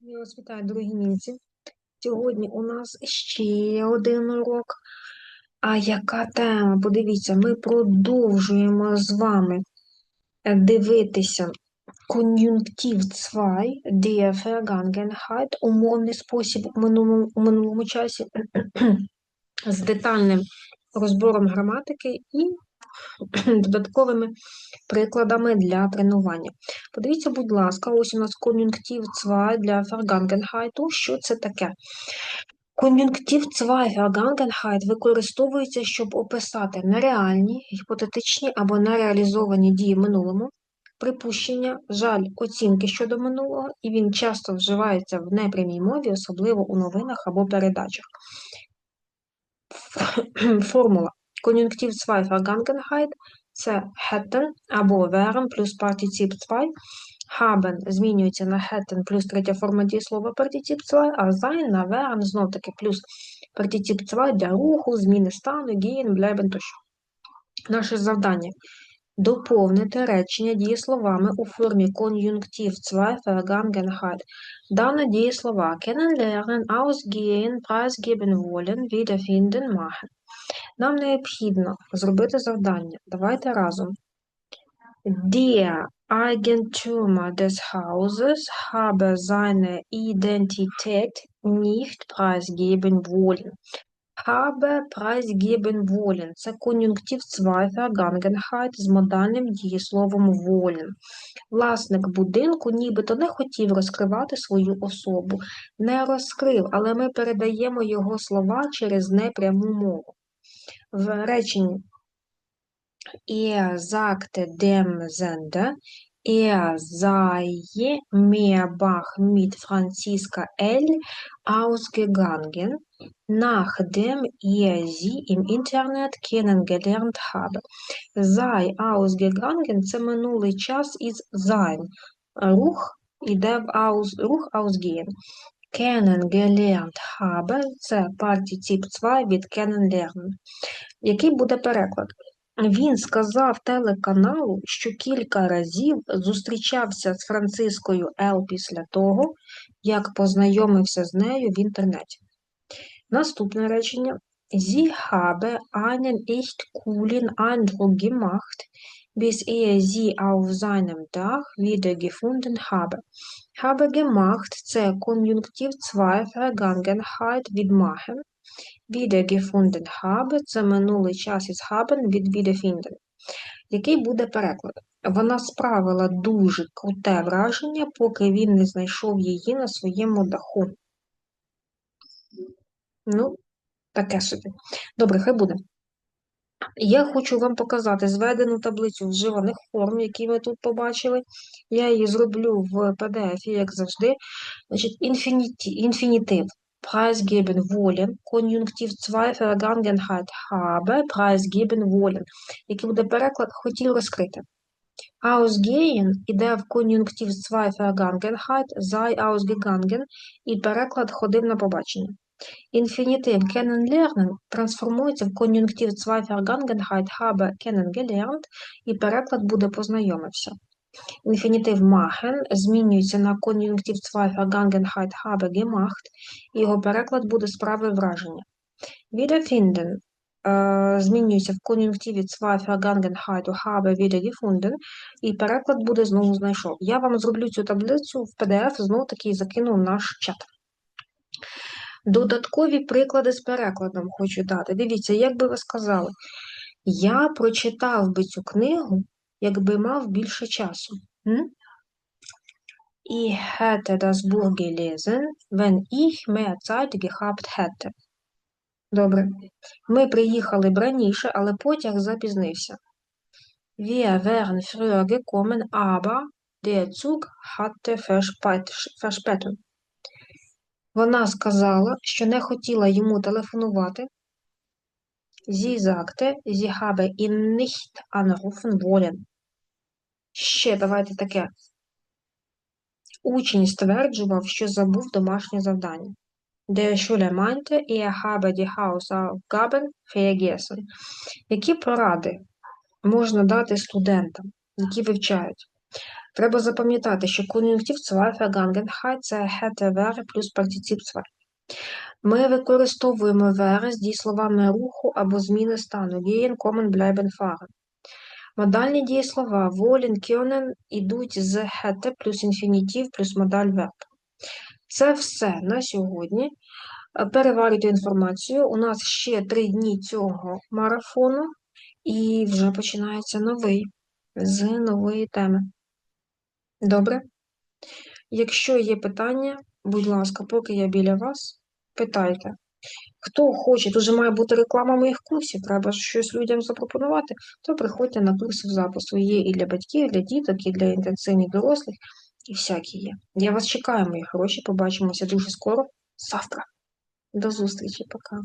Я вас вітаю, дорогі німці. Сьогодні у нас ще один урок. А яка тема? Подивіться, ми продовжуємо з вами дивитися кон'юнктив 2 der Vergangenheit, умовний спосіб у минулому, у минулому часі з детальним розбором граматики і додатковими прикладами для тренування. Подивіться, будь ласка, ось у нас кон'юнктив 2 для Vergangenheit. Що це таке? Кон'юнктив 2 Vergangenheit використовується, щоб описати нереальні, гіпотетичні або нереалізовані дії минулому, припущення, жаль, оцінки щодо минулого, і він часто вживається в непрямій мові, особливо у новинах або передачах. Формула. Кон'юнктив 2 Vergangenheit – це hätten або wären плюс партицip 2. Haben змінюється на hätten плюс третя форма дієслова партицip 2, а sein на wären знов таки плюс партицip 2 для руху, зміни стану, gehen, bleiben тощо. Наше завдання – доповнити речення дієсловами у формі кон'юнктив 2 Vergangenheit. Дане дієслова kennenlernen, ausgehen, preisgeben wollen, wiederfinden, machen. Нам необхідно зробити завдання. Давайте разом. Der Eigentümer des Hauses habe seine Identität nicht preisgeben wollen. Habe preisgeben wollen – це кон'юнктив 2 Vergangenheit з модальним дієсловом wollen. Власник будинку нібито не хотів розкривати свою особу. Не розкрив, але ми передаємо його слова через непряму мову в реченні Er sagte dem Sender, er sei mehrfach mit Franziska L. ausgegangen, nachdem er sie im Internet kennengelernt habe. Sei ausgegangen – це минулий час із sein. Рух іде в aus, рух ausgehen. Kennengelernt habe – це партицip 2 від kennenlernen. Який буде переклад? Він сказав телеканалу, що кілька разів зустрічався з Францискою Ел після того, як познайомився з нею в інтернеті. Наступне речення. Sie habe einen echt coolen Eindruck gemacht, bis er sie auf seinem Dach wiedergefunden habe. Habe gemacht – це кон'юнктив 2 Vergangenheit від machen. Wiedergefunden habe – це минулий час із haben від wiederfinden. Який буде переклад? Вона справила дуже круте враження, поки він не знайшов її на своєму даху. Ну, таке собі. Добре, хай буде. Я хочу вам показати зведену таблицю вживаних форм, які ми тут побачили. Я її зроблю в PDF, як завжди. Значить, інфінітив. Preisgeben wollen, кон'юнктив 2 Vergangenheit habe, preisgeben wollen, який буде переклад хотів розкрити. Ausgehen іде в кон'юнктив 2 Vergangenheit, sei ausgegangen, і переклад ходив на побачення. Інфінітив kennenlernen трансформується в кон'юнктив 2 Vergangenheit habe kennengelernt, і переклад буде познайомився. Інфінітив machen змінюється на кон'юнктив 2 Vergangenheit habe gemacht, і його переклад буде справи враження. Wiederfinden е, змінюється в кон'юнктиві 2 Vergangenheit habe wiedergefunden, і переклад буде знову знайшов. Я вам зроблю цю таблицю в PDF, знову таки закину в наш чат. Додаткові приклади з перекладом хочу дати. Дивіться, як би ви сказали, я прочитав би цю книгу, якби мав більше часу. Hm? Ich hätte das Buch gelesen, wenn ich mehr Zeit gehabt hätte. Добре. Ми приїхали б раніше, але потяг запізнився. Wir wären früher gekommen, aber der Zug hatte Verspätung. Вона сказала, що не хотіла йому телефонувати. Sie sagte, sie habe ihn nicht anrufen wollen. Ще давайте таке. Учень стверджував, що забув домашнє завдання. Der Schüler meinte, er habe die Hausaufgaben vergessen. Які поради можна дати студентам, які вивчають? Треба запам'ятати, що кон'юнктив Vergangenheit – це hätte wäre плюс партицip zwei. Ми використовуємо wäre з дієсловами руху або зміни стану. Gehen, kommen, bleiben, fahren. Модальні дієслова wollen, können ідуть з hätte плюс інфінітив плюс модаль verb. Це все на сьогодні. Переварюйте інформацію. У нас ще три дні цього марафону, і вже починається новий з нової теми. Добре? Якщо є питання, будь ласка, поки я біля вас, питайте. Хто хоче, тут же має бути реклама моїх курсів, треба щось людям запропонувати, то приходьте на курси в запису. Є і для батьків, і для діток, і для інтенсивних дорослих, і всякі є. Я вас чекаю, мої хороші. Побачимося дуже скоро, завтра. До зустрічі, пока.